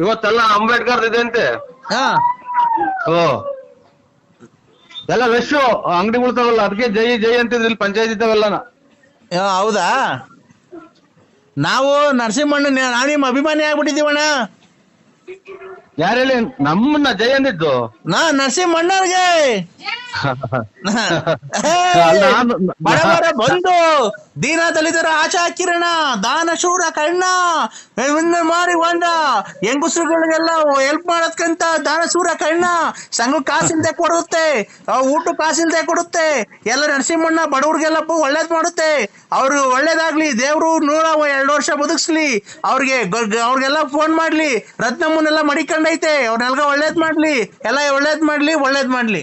ಇವತ್ತೆಲ್ಲ ಅಂಬೇಡ್ಕರ್ ಇದೆ ಅಂತೆ. ಹಾ. ಓ. ಎಲ್ಲ ರಶ್ ಅಂಗಡಿಗಳು ತಗೋಲ್ಲ ಅದಕ್ಕೆ ಜೈ ಜೈ ಅಂತಿದ್ರು ಇಲ್ಲಿ ಪಂಚಾಯತ್ ಇದ್ದಾವೆಲ್ಲನ ಯಾ, ಹೌದಾ? ನಾವು ನರಸಿಂಹಣ್ಣ ನಾನು ನಿಮ್ಮ ಅಭಿಮಾನಿ ಆಗ್ಬಿಟ್ಟಿದೀವಣ್ಣ ಯಾರು ಹೇಳಿ? ನಮ್ಮನ್ನ ಜೈ ಅಂದಿದ್ದು? ನಾ ನರಸಿಂಹಣ್ಣವ್ರಿಗೆ. <laughs> ಅಲ್ಲ, ನಾನು- ಬಡವರ <laughs> ಬಂಧು ದೀನ ದಲಿತರ ಆಶಾ ಕಿರಣ ದಾನ ಶೂರ ಕಣ್ಣ ಇವ್ನ ಮಾರಿ ಒಂದ ಹೆಂಗುಸ್ರುಗಳಿಗೆಲ್ಲ ಹೆಲ್ಪ್ ಮಾಡೋದ್ಕಂತ ದಾನ ಶೂರ ಕಣ್ಣ ಸಂಘ ಕಾಸಿಲ್ದೆ ಕೊಡುತ್ತೆ ಆ, ಊಟ ಕಾಸಿಲ್ದೆ ಕೊಡುತ್ತೆ ಎಲ್ಲ ನರಸಿಂಹಣ್ಣ ಬಡವ್ರಿಗೆಲ್ಲ ಪ- ಒಳ್ಳೇದ್ ಮಾಡುತ್ತೆ ಅವ್ರು ಒಳ್ಳೇದಾಗ್ಲಿ ದೇವ್ರು ನೂರ ಎರಡು ವರ್ಷ ಬದುಕ್ಸ್ಲಿ ಅವ್ರಿಗೆ ಗ- ಗ- ಅವ್ರಿಗೆಲ್ಲ ಫೋನ್ ಮಾಡ್ಲಿ ರತ್ನಮ್ಮನ್ನೆಲ್ಲ ಮಡಿಕೊಂಡೈತೆ ಅವ್ರನ್ನೆಲ್ಲ ಒಳ್ಳೇದ್ ಮಾಡ್ಲಿ ಎಲ್ಲ ಒಳ್ಳೇದ್ ಮಾಡ್ಲಿ ಒಳ್ಳೇದ್ ಮಾಡ್ಲಿ.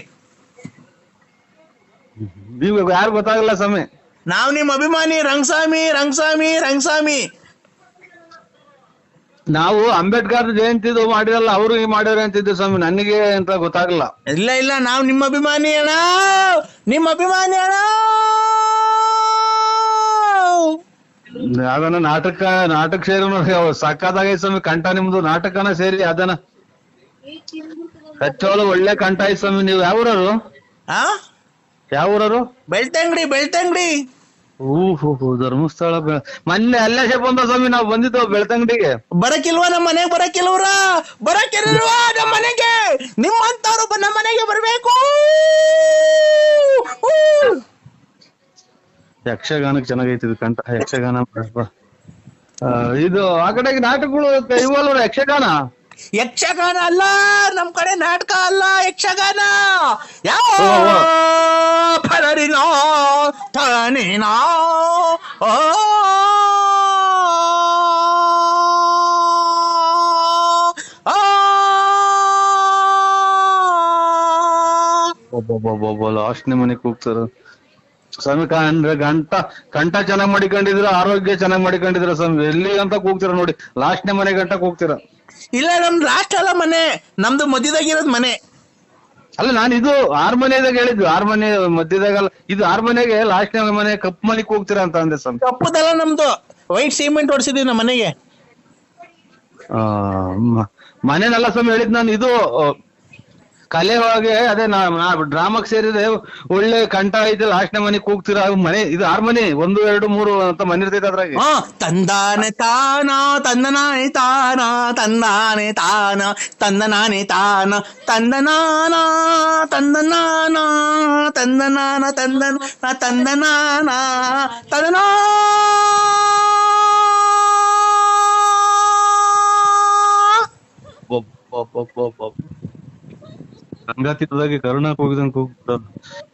ನೀವು ಯಾರು ಗೊತ್ತಾಗಲ್ಲ ಸ್ವಾಮಿ. ನಾವ್ ನಿಮ್ ಅಭಿಮಾನಿ ರಂಗಸ್ವಾಮಿ ರಂಗಸ್ವಾಮಿ ರಂಗಸ್ವಾಮಿ. ನಾವು ಅಂಬೇಡ್ಕರ್ ಜಯಂತಿದು ಮಾಡಿರಲ್ಲ ಅವರು ಮಾಡ್ಯಾರ ಅಂತಿದ್ದೆ ಸ್ವಾಮಿ ನನಗೆ ಅಂತ ಗೊತ್ತಾಗಲ್ಲ. ಇಲ್ಲ ಇಲ್ಲ ನಾವ್ ನಿಮ್ಮ ಅಭಿಮಾನಿ ಅಣ್ಣ ನಿಮ್ಮ ಅಭಿಮಾನಿ ಅಣ್ಣ. ಅದನ್ನ ನಾಟಕ ನಾಟಕ ಸೇರಿ ಸಾಕಾದಾಗ ಸಕ್ಕತ್ತಾಗೈತೆ ಸ್ವಾಮಿ ಕಂಠ ನಿಮ್ದು ನಾಟಕನ ಸೇರಿ ಅದನ್ನ. ಹೆಚ್ಚೋಳು ಒಳ್ಳೆ ಕಂಠಾಯ ಸ್ವಾಮಿ ನೀವು ಯಾವ ಊರರು ಆ? ಯಾವ ಊರರು ಬೆಳ್ತಂಗಡಿ ಬೆಳ್ತಂಗಡಿ. ಹೂ ಧರ್ಮಸ್ಥಳ ಬೆ- ಮೊನ್ನೆ ಅಲ್ಲೇ ಬಂದ ಸ್ವಾಮಿ ನಾವು ಬಂದಿದ್ದು ಬೆಳ್ತಂಗಡಿಗೆ. ಬರಕಿಲ್ವಾ ನಮ್ಮ ಮನೆಗೆ ಬರಕಿಲ್ವ್ರ? ಬರಕಿಲ್ವಾ ನಮ್ಮ ಮನೆಗೆ? ನಿಮ್ಮಂತವ್ರು ಬ- ನಮ್ಮ ಮನೆಗೆ ಬರ್ಬೇಕು. ಯಕ್ಷಗಾನಕ್ಕೆ ಚೆನ್ನಾಗೈತಿ ಇದು ಕಂಠ ಯಕ್ಷಗಾನ ಆ, ಇದು ಆ ಕಡೆಗೆ ನಾಟಕಗಳು ಇವಲ್ವ ಯಕ್ಷಗಾನ? ಯಕ್ಷಗಾನ ಅಲ್ಲ ನಮ್ ಕಡೆ ನಾಟಕ ಅಲ್ಲ ಯಕ್ಷಗಾನ. ಯಾವ ಫಲರಿನೋ ತನಿನೋ ಓ. ಲಾಸ್ಟ್ ನಿಮ್ಮನೆ ಕೂಗ್ತಾರ. ಸ್ವಾಮಿ ಅಂದ್ರೆ ಗಂಟ ಕಂಠ ಚೆನ್ನಾಗ್ ಮಾಡಿಕೊಂಡಿದ್ರ ಆರೋಗ್ಯ ಚೆನ್ನಾಗ್ ಮಾಡಿಕೊಂಡಿದ್ರ ಸ್ವಾಮಿ? ಎಲ್ಲಿ ಅಂತ ಕೂಗ್ತೀರ ನೋಡಿ ಲಾಸ್ಟ್ ಮನೆ ಗಂಟ ಕೂಗ್ತೀರ? ಇಲ್ಲ ನಮ್ದು ಲಾಸ್ಟ್ ಅಲ್ಲ ಮನೆ. ನಮ್ದು ಮಧ್ಯದಾಗಿರೋದ್ ಮನೆ. ಅಲ್ಲ ನಾನು ಇದು ಆರ್ ಮನೆದಾಗ ಹೇಳಿದ್ವಿ ಆರ್ ಮನೆ ಮಧ್ಯದಾಗಲ್ಲ. ಇದು ಆರ್ ಮನೆಗೆ ಲಾಸ್ಟ್ನೇ ಮನೆ ಕಪ್ ಮನೆಗೆ ಹೋಗ್ತೀರಾ ಅಂತ ಅಂದೆ ಸ್ವಾಮಿ. ಕಪ್ಪದಲ್ಲ ನಮ್ದು. ವೈಟ್ ಸಿಮೆಂಟ್ ಹೊಡ್ಸಿದೀವಿ ನಮ್ಮ ಮನೆಗೆ. ಆ, ಮ- ಮನೆನಲ್ಲ ಸ್ವಾಮಿ ಹೇಳಿದ್ ನಾನು ಇದು ಕಲೆ ಒಳಗೆ ಅದೇ ನಾ ಡ್ರಾಮಾಕ್ ಸೇರಿದ್ರೆ ಒಳ್ಳೆ ಕಂಠ ಐತೆ ಲಾಸ್ಟ್ ಮನೆ ಕೂಗ್ತೀರಾ ಮನೆ ಇದು ಆರ್ ಮನೆ ಒಂದು ಎರಡು ಮೂರು ಅಂತ ಮನೆ ಇರ್ತೈತೆ ಅದ್ರಾಗ. ಹಾ ತಂದಾನೆ ತಾನ ತಂದನಾನೆ ತಾನ ತಂದಾನೆ ತಾನ ತಂದನಾನೆ ತಾನ ತಂದನಾನ ತಂದನಾನ ತಂದನಾನ ತಂದನ ತಂದನಾನ ತಂದನಾ ಸಂಗಾತಿದಾಗಿ ಕರುಣ ಹೋಗಿದಂಗ್ ಹೋಗ್ಬಿಡ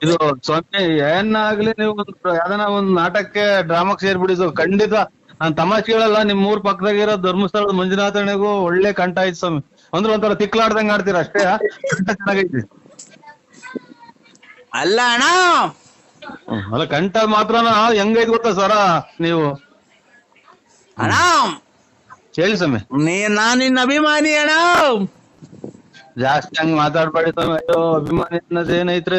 ಇದು ಸ್ವಾಮಿ ಏನಾಗ್ಲಿ ನೀವು ಯಾವ್ದನ ಒಂದ್ ನಾಟಕಕ್ಕೆ ಡ್ರಾಮಾಕ್ ಸೇರ್ಬಿಡಿ. ಇದು ಖಂಡಿತ ನಾನ್ ತಮಾಷೆ ಹೇಳಲ್ಲ ನಿಮ್ ಊರ್ ಪಕ್ಕದಾಗಿರೋ ಧರ್ಮಸ್ಥಳದ ಮಂಜುನಾಥನಿಗೂ ಒಳ್ಳೆ ಕಂಠ ಆಯ್ತು ಸ್ವಾಮಿ. ಅಂದ್ರೆ ಒಂಥರ ತಿಕ್ಲಾಡ್ದಂಗ್ ಆಡ್ತೀರ ಅಷ್ಟೇ ಕಂಠ ಚೆನ್ನಾಗೈತಿ. ಅಲ್ಲ ಅಣ್ಣ. ಅಲ್ಲ ಕಂಠ ಮಾತ್ರನ ಹೆಂಗೈತ್ ಗೊತ್ತಾ ಸರ ನೀವು? ಅಣ್ಣ! ಹೇಳಿ ಸ್ವಾಮಿ. ನೀ ನಾನ್ ನಿನ್ನ ಅಭಿಮಾನಿ ಅಣ್ಣ! ಜಾಸ್ತಿ ಹಂಗ್ ಮಾತಾಡ್ಬೇಡಿ ಅಯ್ಯೋ ಅಭಿಮಾನಿ ಅನ್ನೋದ್ ಏನೈತ್ರಿ?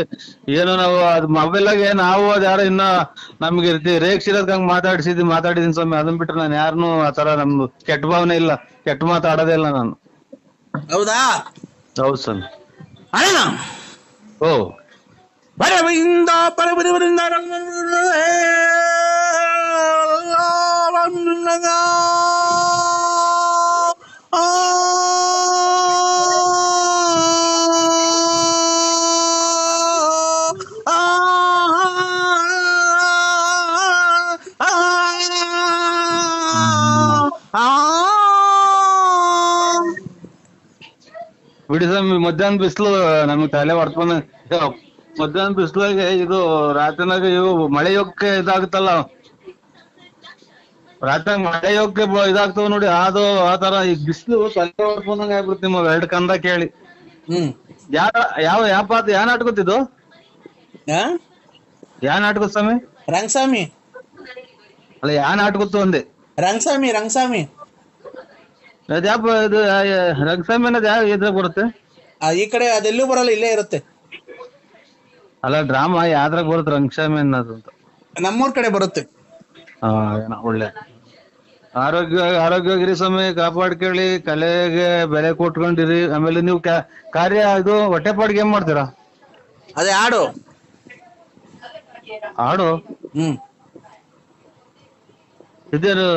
ಏನು ನಾವು ಅದ್ ಮೊಬೈಲಾಗೆ ನಾವು ಅದ್ ಯಾರೋ ಇನ್ನ ನಮ್ಗೆ ಇರ್ತಿ ರೇಗ್ಸಿರೋದ್ ಹಂಗ್ ಮಾತಾಡ್ಸಿದ್ವಿ ಮಾತಾಡಿದೀನಿ ಸ್ವಾಮಿ. ಅದನ್ ಬಿಟ್ರೆ ನಾನು ಯಾರನ್ನು ಆತರ ನಮ್ದು ಕೆಟ್ಟ ಭಾವನೆ ಇಲ್ಲ. ಕೆಟ್ಟ ಮಾತಾಡೋದೇ ಇಲ್ಲ ನಾನು. ಹೌದಾ? ಹೌದು ಸ್ವಾಮಿ. ಅಣ್ಣ ಓ. ಬರವಿಂದ ಪರಬರಿವರಿಂದ ಬಿಡಿ ಸ್ವಾಮಿ ಮಧ್ಯಾಹ್ನ ಬಿಸಿಲು ನಮ್ಗೆ ತಲೆ ಹೊಡ್ಕೊಂಡ್ ಮಧ್ಯಾಹ್ನ ಬಿಸಿಲಾಗೆ ಇದು ರಾತ್ರಿನಾಗ ಇವು ಮಳೆ ಯೋಗಕ್ಕೆ ಇದಾಗುತ್ತಲ್ಲ. ರಾತ್ರಿ ಮಳೆ ಯೋಗಕ್ಕೆ ಇದಾಗ್ತಾವ ನೋಡಿ ಅದು ಆ ತರ ಈ ಬಿಸಿಲು ತಲೆ ಹೊಡ್ಕೊಂಡಂಗ ಆಗ್ಬಿಡುತ್ತೆ ನಿಮ್ಮ ಎರಡ್ ಕಂದ ಕೇಳಿ. ಹ್ಮ್. ಯಾವ ಯಾವ ಯಾವ ಪಾತ್ರ ಯಾವ ನಾಟಕತ್ತಿದ್ದು? ಯಾವ ನಾಟಕ ಸ್ವಾಮಿ? ರಂಗಸ್ವಾಮಿ. ಅಲ್ಲ ಯಾವ ನಾಟಕತ್ತು ಒಂದೇ? ರಂಗಸ್ವಾಮಿ ರಂಗಸ್ವಾಮಿ. ಅದ್ ಯಾವ ಇದು ರಂಗಸ್ವಾಮಿ ಅನ್ನೋದು ಯಾವ ಇದ್ರಾಗ ಬರುತ್ತೆ? ಆ, ಈ ಕಡೆ ಅದೆಲ್ಲೂ ಬರಲ್ಲ ಇಲ್ಲೇ ಇರುತ್ತೆ. ಅಲ್ಲ ಡ್ರಾಮಾ ಯಾವ್ದ್ರಾಗ ಬರುತ್ತೆ ರಂಗಸ್ವಾಮಿ ಅನ್ನೋದು ಅಂತ? ನಮ್ಮೂರ್ ಕಡೆ ಬರುತ್ತೆ. ಏನೋ ಒಳ್ಳೆ. ಆರೋಗ್ಯ ಗಿರಿ ಸ್ವಾಮಿ ಕಾಪಾಡ್ಕೊಳ್ಳಿ ಕಲೆಗೆ ಬೆಲೆ ಕೊಟ್ಕೊಂಡಿರಿ. ಆಮೇಲೆ ನೀವು ಕ್ಯಾ- ಕಾರ್ಯ ಇದು ಹೊಟ್ಟೆಪಾಡಿಗೆ ಏನ್ ಮಾಡ್ತೀರಾ? ಅದೇ ಆಡು ಆಡು ಹ್ಮ್. ಇದೇನು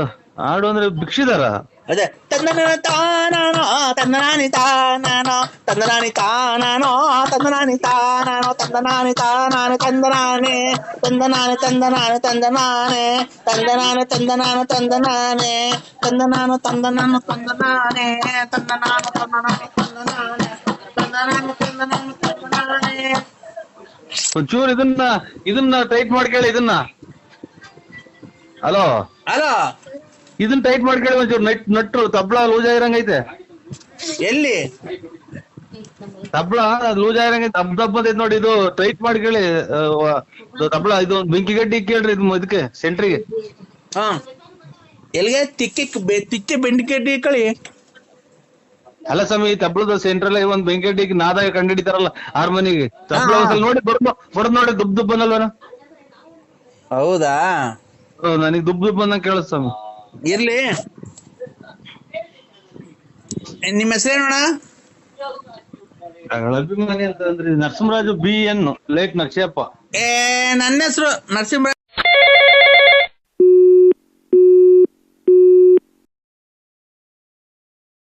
ಆಡು ಅಂದ್ರೆ ಭಿಕ್ಷಿದಾರ? ಅದೇ ತಂದನ ತಾನಾನೋ ತಂದನಾನಿ ತಾನಾನೋ ತಂದನಾನಿ ತಾನಾನೋ ತಂದನಾನಿ ತಾನಾನೋ ತಂದನಾನಿ ತಾನಾನು ತಂದನಾನೆ ತಂದನಾನೆ ತಂದನಾನೆ ತಂದನಾನೆ ತಂದನಾನೆ ತಂದನಾನ ತಂದನಾನೆ ತಂದನಾನು ತಂದನಾನು ತಂದನಾನೆ ತಂದನಾನು ತಂದನಾನು ತಂದನಾನೆ ತಂದನಾನು ತಂದನಾನು ತಂದನಾನೆ ಒಂಚೂರು ಇದನ್ನ ಇದನ್ನ ಟೈಟ್ ಮಾಡ್ಕೇಳಿ ಇದನ್ನ ಹಲೋ ಅಲೋ ಇದನ್ನ ಟೈಟ್ ಮಾಡ್ಕೊಳ್ಳಿ ಒಂಚೂರು ನಟ್ ನಟ್ರು ತಬ್ಲ ಲೂಸ್ ಆಗಿರಂಗೈತೆ. ಎಲ್ಲಿ? ತಬ್ಳ ಲೂಸ್ ಆಗಿರಂಗ ದಬ್ ದಬ್ ಅಂತ ನೋಡಿ ಇದು ಟೈಟ್ ಮಾಡ್ಕೊಳ್ಳಿ ಕೇಳಿ ವ- ಇದು ಬೆಂಕಿ ಗಡ್ಡಿ ಕೇಳ್ರಿ ಇದು ಇದಕ್ಕೆ ಸೆಂಟ್ರಿಗೆ ಹಾ. ಎಲ್ಲಿಗೆ? ತಿಕ್ಕಿ ತಿಕ್ಕಿ ತಿಕ್ಕಿ ಬೆಂಡಿಕೆಡ್ಡಿ ಕಳಿ ಅಲ್ಲ ಸ್ವಾಮಿ ತಬ್ಲದ ಸೆಂಟ್ರಲ್ ಒಂದ್ ಬೆಂಕಿ ಗಡ್ಡಿ ನಾದ ಕಂಡು ಹಿಡಿತಾರಲ್ಲ ಹಾರ್ಮೋನಿಗೆ. ತಬ್ಳ ಒಂದ್ಸಲ ನೋಡಿ ಬಡ್ದು ನೋಡಿ ದುಬ್ ದುಬ್ ಹೌದಾ? ನನಗೆ ದುಬ್ ದುಬ್ ಕೇಳಿಸ್ ಸ್ವಾಮಿ. ಇರ್ಲಿ. ನಿಮ್ಮ ಹೆಸರೇನೋಣ ಅಭಿಮಾನಿ ಅಂತ ಅಂದ್ರೆ Narasimharaju B N late Narasimhappa ಏ ನನ್ನ ಹೆಸರು ನರಸಿಂಹ